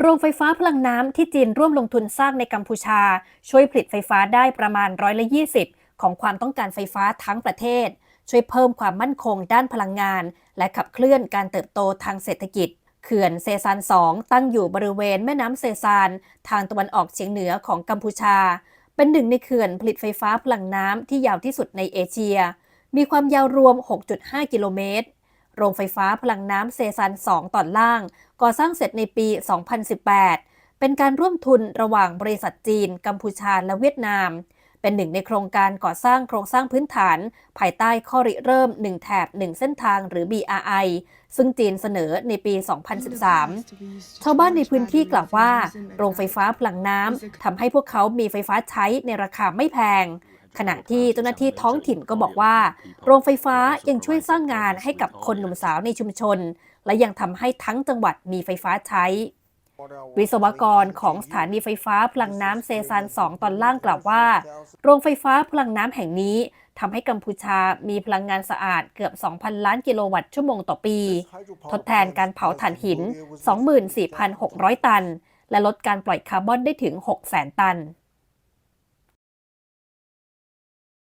โรงไฟฟ้าพลังน้ำที่จีนร่วมลงทุนสร้างในกัมพูชา ช่วยผลิตไฟฟ้าได้ประมาณร้อยละ20 ของความต้องการไฟฟ้าทั้งประเทศ ช่วยเพิ่มความมั่นคงด้านพลังงาน และขับเคลื่อนการเติบโตทางเศรษฐกิจ เขื่อนเซซาน 2 ตั้งอยู่บริเวณแม่น้ำเซซาน ทางตะวันออกเฉียงเหนือของกัมพูชา เป็นหนึ่งในเขื่อนผลิตไฟฟ้าพลังน้ำที่ยาวที่สุดในเอเชีย มีความยาวรวม 6.5 กิโลเมตร โรงไฟฟ้าพลังน้ำเซซาน2 ตอนล่าง ก่อสร้างเสร็จในปี 2018 เป็นการร่วมทุนระหว่างบริษัทจีน กัมพูชาและเวียดนาม เป็นหนึ่งในโครงการก่อสร้างโครงสร้างพื้นฐาน ภายใต้ข้อริเริ่ม 1 แถบ 1 เส้นทางหรือ BRI ซึ่งจีนเสนอในปี 2013 ชาวบ้านในพื้นที่กล่าวว่า โรงไฟฟ้าพลังน้ำทำให้พวกเขามีไฟฟ้าใช้ในราคาไม่แพง ขณะที่เจ้าหน้าที่ท้องถิ่นก็บอกว่า โรงไฟฟ้ายังช่วยสร้างงานให้กับคนหนุ่มสาวในชุมชน และยังทำให้ทั้งจังหวัดมีไฟฟ้าใช้ วิศวกรของสถานีไฟฟ้าพลังน้ำเซซาน2ตอนล่างกล่าวว่า โรงไฟฟ้าพลังน้ำแห่งนี้ทำให้กัมพูชามีพลังงานสะอาดเกือบ 2,000 ล้านกิโลวัตต์ชั่วโมงต่อปี ทดแทนการเผาถ่านหิน 24,600 ตัน และลดการปล่อยคาร์บอนได้ถึง 600,000 ตัน